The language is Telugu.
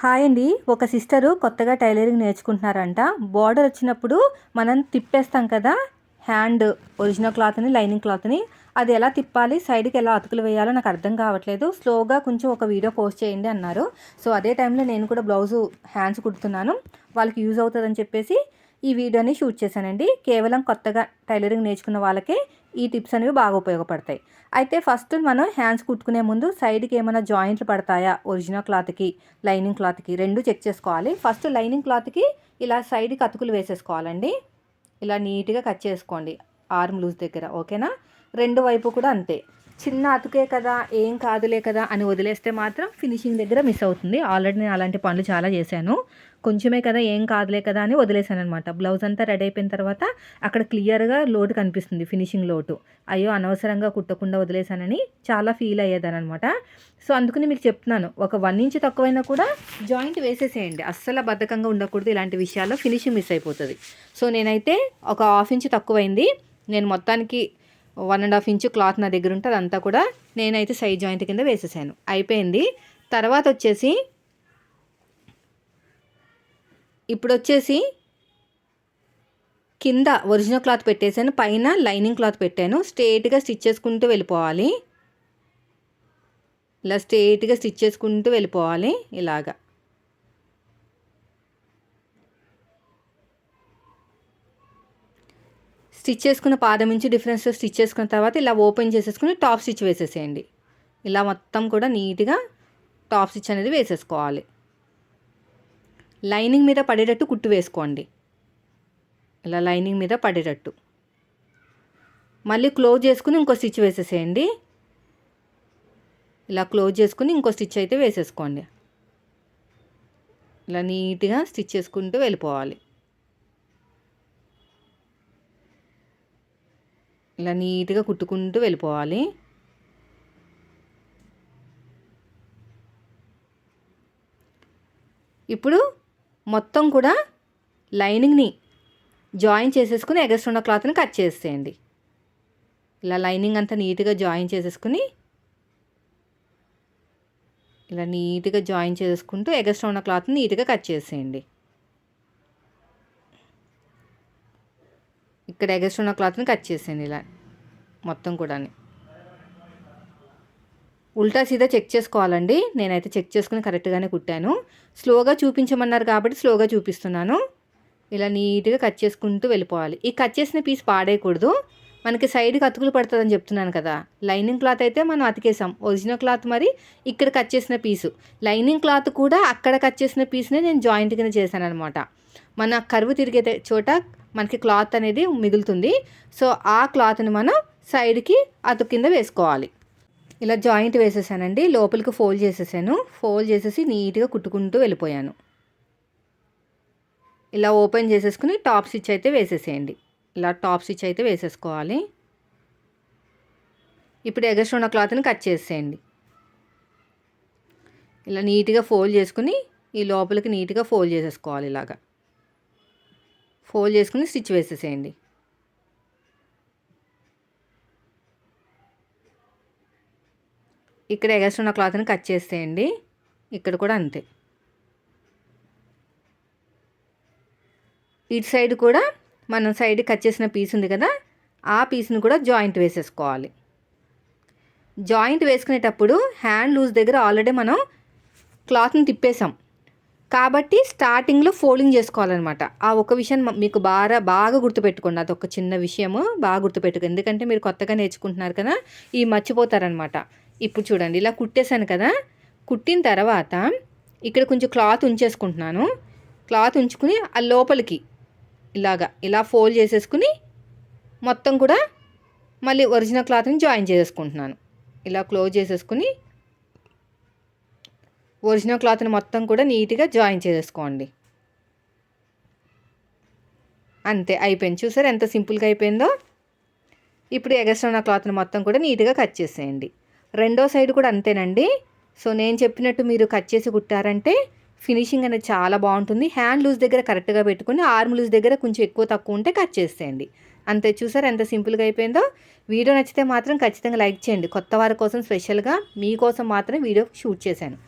హాయ్ అండి. ఒక సిస్టరు కొత్తగా టైలరింగ్ నేర్చుకుంటున్నారంట. బార్డర్ వచ్చినప్పుడు మనం తిప్పేస్తాం కదా? హ్యాండ్ ఒరిజినల్ క్లాత్ని లైనింగ్ క్లాత్ని. అది ఎలా తిప్పాలి సైడ్కి ఎలా అతుకులు వేయాలో నాకు అర్థం కావట్లేదు. స్లోగా కొంచెం ఒక వీడియో పోస్ట్ చేయండి అన్నారు. సో అదే టైంలో నేను కూడా బ్లౌజు హ్యాండ్స్ కుడుతున్నాను. వాళ్ళకి యూజ్ అవుతుందని చెప్పేసి ఈ వీడియోని షూట్ చేశానండి. కేవలం కొత్తగా టైలరింగ్ నేర్చుకున్న వాళ్ళకే ఈ టిప్స్ అనేవి బాగా ఉపయోగపడతాయి. అయితే ఫస్ట్ మనం హ్యాండ్స్ కుట్టుకునే ముందు సైడ్కి ఏమైనా జాయింట్లు పడతాయా? ఒరిజినల్ క్లాత్కి లైనింగ్ క్లాత్కి రెండు చెక్ చేసుకోవాలి. ఫస్ట్ లైనింగ్ క్లాత్కి ఇలా సైడ్కి అతుకులు వేసేసుకోవాలండి. ఇలా నీట్గా కట్ చేసుకోండి. ఆర్మ్ లూజ్ దగ్గర ఓకేనా? రెండు వైపు కూడా అంతే. చిన్న అతుకే కదా ఏం కాదులే కదా అని వదిలేస్తే మాత్రం ఫినిషింగ్ దగ్గర మిస్ అవుతుంది. ఆల్రెడీ నేను అలాంటి పనులు చాలా చేశాను. కొంచెమే కదా ఏం కాదులే కదా అని వదిలేశాను అనమాట బ్లౌజ్ అంతా రెడీ అయిపోయిన తర్వాత అక్కడ క్లియర్గా లోటు కనిపిస్తుంది ఫినిషింగ్ లోటు. అయ్యో అనవసరంగా కుట్టకుండా వదిలేశానని చాలా ఫీల్ అయ్యేదానమాట సో అందుకని మీకు చెప్తున్నాను. ఒక వన్ ఇంచ్ తక్కువైనా కూడా జాయింట్ వేసేసేయండి. అస్సలు బద్ధకంగా ఉండకూడదు ఇలాంటి విషయాల్లో ఫినిషింగ్ మిస్ అయిపోతుంది. సో నేనైతే ఒక హాఫ్ ఇంచ్ తక్కువైంది. నేను మొత్తానికి one and half inch cloth నా దగ్గర ఉంటే అదంతా కూడా నేనైతే సైడ్ జాయింట్ కింద వేసేసాను. అయిపోయింది. తర్వాత వచ్చేసి ఇప్పుడు వచ్చేసి కింద ఒరిజినల్ క్లాత్ పెట్టేశాను పైన లైనింగ్ క్లాత్ పెట్టాను. స్ట్రేట్గా స్టిచ్ చేసుకుంటూ వెళ్ళిపోవాలి. ఇలా స్ట్రేట్గా స్టిచ్ చేసుకుంటూ వెళ్ళిపోవాలి. ఇలాగా. స్టిచ్ చేసుకున్న పాదం నుంచి డిఫరెన్స్ స్టిచ్ చేసుకున్న తర్వాత ఇలా ఓపెన్ చేసేసుకుని టాప్ స్టిచ్ వేసేసేయండి. ఇలా మొత్తం కూడా నీట్గా టాప్ స్టిచ్ అనేది వేసేసుకోవాలి. లైనింగ్ మీద పడేటట్టు కుట్టు వేసుకోండి. ఇలా లైనింగ్ మీద పడేటట్టు. మళ్ళీ క్లోజ్ చేసుకుని ఇంకో స్టిచ్ వేసేసేయండి. ఇలా క్లోజ్ చేసుకుని ఇంకో స్టిచ్ అయితే వేసేసుకోండి. ఇలా నీట్గా స్టిచ్ చేసుకుంటూ వెళ్ళిపోవాలి. ఇలా నీట్గా కుట్టుకుంటూ వెళ్ళిపోవాలి. ఇప్పుడు మొత్తం కూడా లైనింగ్ని జాయిన్ చేసేసుకుని ఎగస్ట్రున్న క్లాత్ని కట్ చేసేయండి. ఇలా లైనింగ్ అంతా నీట్గా జాయిన్ చేసేసుకుని ఇలా నీట్గా జాయిన్ చేసుకుంటూ ఎగస్ట్రా ఉన్న క్లాత్ని నీట్గా కట్ చేసేయండి. ఇక్కడ ఎగస్ట్ ఉన్న క్లాత్ని కట్ చేసేయండి ఇలా మొత్తం కూడా ఉల్టా సీదా చెక్ చేసుకోవాలండి. నేనైతే చెక్ చేసుకుని కరెక్ట్గానే కుట్టాను. స్లోగా చూపించమన్నారు కాబట్టి స్లోగా చూపిస్తున్నాను. ఇలా నీట్గా కట్ చేసుకుంటూ వెళ్ళిపోవాలి. ఈ కట్ చేసిన పీస్ పాడేయకూడదు. మనకి సైడ్కి అతుకులు పడుతుందని చెప్తున్నాను కదా. లైనింగ్ క్లాత్ అయితే మనం అతికేసాం. ఒరిజినల్ క్లాత్ మరి ఇక్కడ కట్ చేసిన పీసు. లైనింగ్ క్లాత్ కూడా అక్కడ కట్ చేసిన పీస్నే నేను జాయింట్ కింద చేశాను అనమాట మన కరువు తిరిగే చోట మనకి క్లాత్ అనేది మిగులుతుంది. సో ఆ క్లాత్ని మనం సైడ్కి అతు కింద వేసుకోవాలి. ఇలా జాయింట్ వేసేసానండి. లోపలికి ఫోల్డ్ చేసేసాను. ఫోల్డ్ చేసేసి నీట్గా కుట్టుకుంటూ వెళ్ళిపోయాను. ఇలా ఓపెన్ చేసేసుకుని టాప్ స్టిచ్ అయితే వేసేసేయండి. ఇలా టాప్ స్టిచ్ అయితే వేసేసుకోవాలి. ఇప్పుడు ఎగస్ట్ ఉన్న క్లాత్ని కట్ చేసేయండి. ఇలా నీట్గా ఫోల్డ్ చేసుకుని ఈ లోపలికి నీట్గా ఫోల్డ్ చేసేసుకోవాలి ఇలాగా. ఫోల్డ్ చేసుకుని స్టిచ్ వేసేసేయండి. ఇక్కడ ఎగస్ట్ ఉన్న క్లాత్ని కట్ చేసేయండి. ఇక్కడ కూడా అంతే. ఇటు సైడ్ కూడా మనం సైడ్ కట్ చేసిన పీస్ ఉంది కదా ఆ పీస్ని కూడా జాయింట్ వేసేసుకోవాలి. జాయింట్ వేసుకునేటప్పుడు హ్యాండ్ లూజ్ దగ్గర ఆల్రెడీ మనం క్లాత్ని తిప్పేసాం. కాబట్టి స్టార్టింగ్లో ఫోల్డింగ్ చేసుకోవాలన్నమాట. ఆ ఒక విషయం మీకు బాగా బాగా గుర్తుపెట్టుకోండి. అది ఒక చిన్న విషయము బాగా గుర్తుపెట్టుకోండి ఎందుకంటే మీరు కొత్తగా నేర్చుకుంటున్నారు కదా ఇవి మర్చిపోతారనమాట ఇప్పుడు చూడండి ఇలా కుట్టేశాను కదా కుట్టిన తర్వాత ఇక్కడ కొంచెం క్లాత్ ఉంచేసుకుంటున్నాను. క్లాత్ ఉంచుకుని ఆ లోపలికి ఇలాగా ఇలా ఫోల్డ్ చేసేసుకుని మొత్తం కూడా మళ్ళీ ఒరిజినల్ క్లాత్ని జాయిన్ చేసేసుకుంటున్నాను. ఇలా క్లోజ్ చేసేసుకుని ఒరిజినల్ క్లాత్ని మొత్తం కూడా నీట్గా జాయిన్ చేసేసుకోండి. అంతే అయిపోయింది. చూసారు ఎంత సింపుల్గా అయిపోయిందో? ఇప్పుడు ఎగస్ట్రా ఉన్న క్లాత్ని మొత్తం కూడా నీట్గా కట్ చేసేయండి. రెండో సైడ్ కూడా అంతేనండి. సో నేను చెప్పినట్టు మీరు కట్ చేసి కుట్టారంటే ఫినిషింగ్ అనేది చాలా బాగుంటుంది. హ్యాండ్ లూజ్ దగ్గర కరెక్ట్గా పెట్టుకుని ఆర్మ్ లూజ్ దగ్గర కొంచెం ఎక్కువ తక్కువ ఉంటే కట్ చేసేయండి. అంతే చూసారు ఎంత సింపుల్గా అయిపోయిందో? వీడియో నచ్చితే మాత్రం ఖచ్చితంగా లైక్ చేయండి. కొత్త వారి కోసం స్పెషల్గా మీకోసం మాత్రం వీడియో షూట్ చేశాను.